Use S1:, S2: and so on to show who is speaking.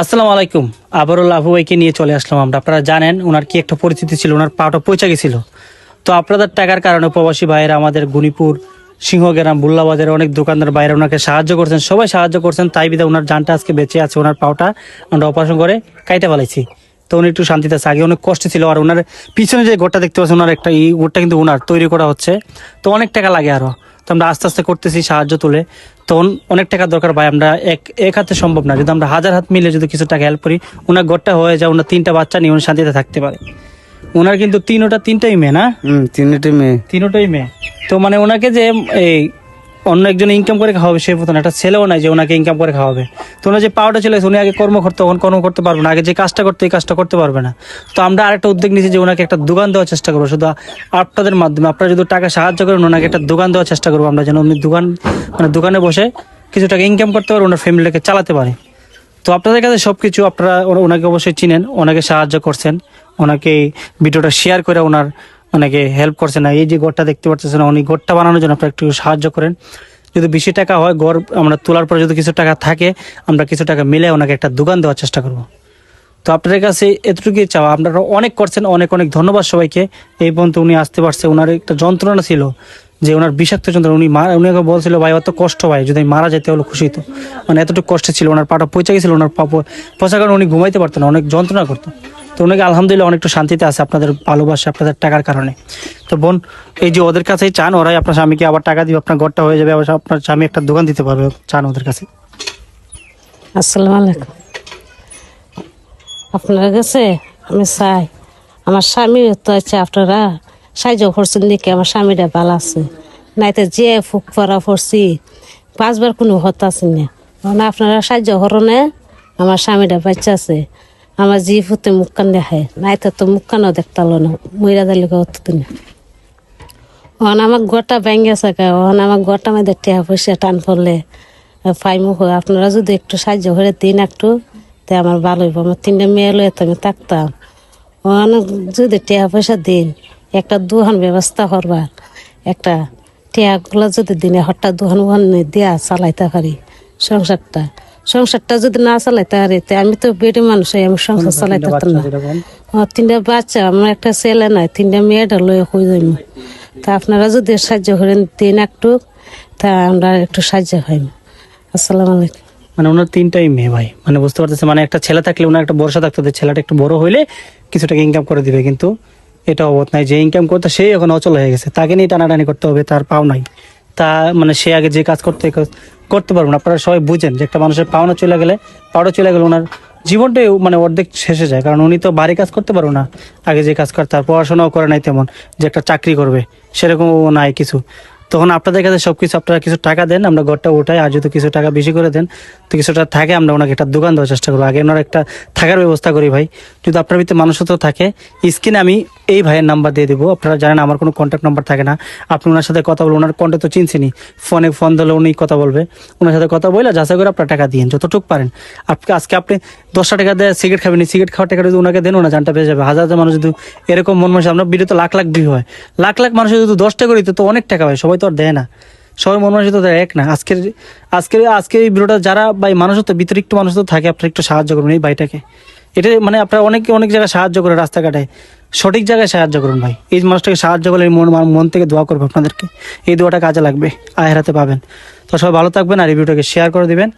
S1: আসসালামু আলাইকুম। আবারও লাভু ভাইকে নিয়ে চলে আসলাম আমরা। আপনারা জানেন ওনার কি একটা পরিস্থিতি ছিল ওনার পাটা পৌঁছে গেছিল। তো আপনাদের টাকার কারণে প্রবাসী ভাইয়েরা আমাদের গুণীপুর, সিংহগ্রাম বুল্লাবাজারের অনেক দোকানদার বাইরে ওনাকে সাহায্য করছেন। সবাই সাহায্য করছেন, তাই বিধা ওনার জানটা আজকে বেঁচে আছে ওনার পাওটা আমরা অপারেশন করে কাইতে ফেলাইছি। তো উনি একটু শান্তিতে আছে, আগে অনেক কষ্ট ছিল, আর ওনার পিছনে যে গোটটা দেখতে পাচ্ছেন ওনার একটা এই গোটটা কিন্তু ওনার তৈরি করা হচ্ছে। তো অনেক টাকা লাগে আরও। তো আমরা আস্তে আস্তে করতেছি সাহায্য তুলে। তখন অনেক টাকা দরকার ভাই আমরা এক এক হাতে সম্ভব না। যদি আমরা হাজার হাত মিলে যদি কিছু টাকা হেল্প করি ওনার ঘরটা হয়ে যায় ওনার তিনটা বাচ্চা নিয়ে উনি শান্তিতে থাকতে পারে। ওনার কিন্তু তিনোটা তিনটাই মেয়ে না?
S2: তিনটাই তিনটে মেয়ে।
S1: তিনোটাই মেয়ে। তো মানে ওনাকে যে এই অন্য একজন ইনকাম করে খাওয়াবে, সে মতন একটা ছেলেও নাই যে ওনাকে ইনকাম করে খাওয়াবে। তো ওনার যে পাওয়াটা চলে উনি আগে কর্ম করতে তখন কর্ম করতে পারবে না। আগে যে কাজটা করতে, এই কাজটা করতে পারবে না। তো আমরা আরেকটা উদ্যোগ নিয়েছি যে ওনাকে একটা দোকান দেওয়ার চেষ্টা করব। শুধু আপনাদের মাধ্যমে, আপনারা যদি টাকা সাহায্য করেন, ওনাকে একটা দোকান দেওয়ার চেষ্টা করব আমরা, যেন উনি দোকান মানে দোকানে বসে কিছু টাকা ইনকাম করতে পারে, ওনার ফ্যামিলিকে চালাতে পারে। তো আপনাদের কাছে সব কিছু আপনারা ওনাকে অবশ্যই চিনেন, ওনাকে সাহায্য করছেন, ওনাকে ভিডিওটা শেয়ার করে ওনার, ওনাকে হেল্প করছে না এই যে ঘরটা দেখতে পাচ্ছেন উনি ঘরটা বানানোর জন্য আপনারা একটু সাহায্য করেন। যদি বেশি টাকা হয় গড় আমরা তোলার পরে যদি কিছু টাকা থাকে, আমরা কিছু টাকা মিলে ওনাকে একটা দোকান দেওয়ার চেষ্টা করব। তো আপনাদের কাছে এতটুকুই চাওয়া। আপনারা অনেক করছেন, অনেক অনেক ধন্যবাদ সবাইকে। এই পর্যন্ত উনি আসতে পারছে। ওনার একটা যন্ত্রণা ছিল যে ওনার বিষাক্ত যন্ত্রণা। উনি মারা উনি বলছিল, ভাই, অত কষ্ট, ভাই, যদি মারা যেতে হলো খুশি তো মানে এতটুকু কষ্ট ছিল। ওনার পাটা পচে গেছিল, ওনার পচা কারণে উনি ঘুমাইতে পারতেন না, অনেক যন্ত্রণা করতো তো ওনাকে আলহামদুলিল্লাহ অনেকটু শান্তিতে আছে আপনাদের ভালোবাসা, আপনাদের টাকার কারণে। তো বোন, এই যে ওদের কাছেই চান, ওরাই আপনার স্বামীকে আবার টাকা দিবে, আপনার ঘরটা হয়ে যাবে আপনার স্বামী একটা দোকান দিতে পারবে চান ওদের কাছে।
S3: আসসালামু আলাইকুম। আপনার কাছে আমি চাই, আমার স্বামী তো আছে, আপনারা সাহায্য করছেন দেখে আমার স্বামীটা ভালো আছে। নাইতে যে ফুক পরা পড়ছি পাঁচবার কোনো হত না, আপনারা সাহায্য করনে আমার স্বামীটা বাচ্চা আছে। আমার জি ফুতে মুখ কান দেখায় নাইতে তো মুখ কানও দেখতালো না মহিলা দালিকে হতো না ওখানে আমার গোটা ভেঙে থাকে ওখানে আমার গোটা মধ্যে টেহা পয়সা টান করলে ফাইমু হয় আপনারা যদি একটু সাহায্য করে দিন একটু, তে আমার ভালো হইব। আমার তিনটে মেয়ে লয়ে তো আমি থাকতাম। ওখানে যদি টেহা পয়সা দিন, একটা দুহান ব্যবস্থা করবার একটা টেহাগুলো যদি দিনে হঠাৎ দুহান উহান দিয়া চালাইতে পারি, সংসারটা। সংসারটা যদি না চালাইতে তে আমি তো বেড়ে মানুষ আমি সংসার চালাইতে পারতাম না। তিনটা বাচ্চা আমার একটা ছেলে নাই তিনটা মেয়েটা লয়ে হয়ে যাইম। তা আপনারা যদি সাহায্য করেন দিন একটু তা আমরা একটু সাহায্য হইম। আসসালামু আলাইকুম।
S1: মানে ওনার তিনটাই মেয়ে ভাই। মানে বুঝতে পারতেছে মানে একটা ছেলে থাকলে ওনার একটা বর্ষা থাকতো যে ছেলেটা একটু বড় হইলে কিছু টাকা ইনকাম করে দিবে কিন্তু এটা অবত নাই। যে ইনকাম করতে সেই এখন অচল হয়ে গেছে। তাকে নিয়ে টানাটানি করতে হবে তার পাও নাই। তা মানে সে আগে যে কাজ করতে করতে পারবেন আপনারা সবাই বুঝেন যে একটা মানুষের পাওনা চলে গেলে, পাওনা চলে গেলে ওনার জীবনটাই মানে অর্ধেক শেষে যায়। কারণ উনি তো বাড়ি কাজ করতে পারব না। আগে যে কাজ করে, তার পড়াশোনাও করে নাই তেমন, যে একটা চাকরি করবে, সেরকমও নাই কিছু। তখন আপনাদের কাছে সব কিছু আপনারা কিছু টাকা দেন, আমরা ঘরটা উঠাই, আর যদি কিছু টাকা বেশি করে দেন, তো কিছুটা থাকে, আমরা ওনাকে একটা দোকান দেওয়ার চেষ্টা করব। আগে ওনার একটা থাকার ব্যবস্থা করি ভাই। যদি আপনার ভিতরে মানুষত্ব থাকে, স্ক্রিনে আমি এই ভাইয়ের নাম্বার দিয়ে দেবো। আপনারা জানেন আমার কোনো কন্ট্যাক্ট নাম্বার থাকে না। আপনি ওনার সাথে কথা বলবেন ওনার কন্ট্যাক্ট তো চিনছেনি ফোনে ফোন দিলে উনি কথা বলবে। ওনার সাথে কথা বলে যাচাই করে আপনার টাকা দিন যতটুকু পারেন। আপনি আজকে আপনি দশটা টাকা দেয় সিগারেট খাবেন সিগারেট খাওয়ার টাকা যদি ওনাকে দেন ওনা জানটা পেয়ে যাবে। হাজার হাজার মানুষ যদি এরকম মন মানুষ আমরা ভিডিও তো লাখ লাখ ভিউ হয়। লাখ লাখ মানুষ যদি দশটা করি তো অনেক টাকা হয়। সবাই তো আর দেয় না। সবাই মন মানুষ তো এক না। আজকের আজকের আজকের এই ভিডিওটা যারা ভাই মানুষ তো ভিতরে একটু মানুষ তো থাকে, আপনারা একটু সাহায্য করুন এই ভাইটাকে। এটা মানে আপনারা অনেক অনেক জায়গায় সাহায্য করে রাস্তাঘাটে। সঠিক জায়গায় সাহায্য করুন ভাই। এই মানুষটাকে সাহায্য করলে মন মন থেকে দোয়া করব আপনাদেরকে। এই দোয়াটা কাজে লাগবে, আয়ের হাতে পাবেন। তো সবাই ভালো থাকবেন আর এই ভিডিওটাকে শেয়ার করে দিবেন।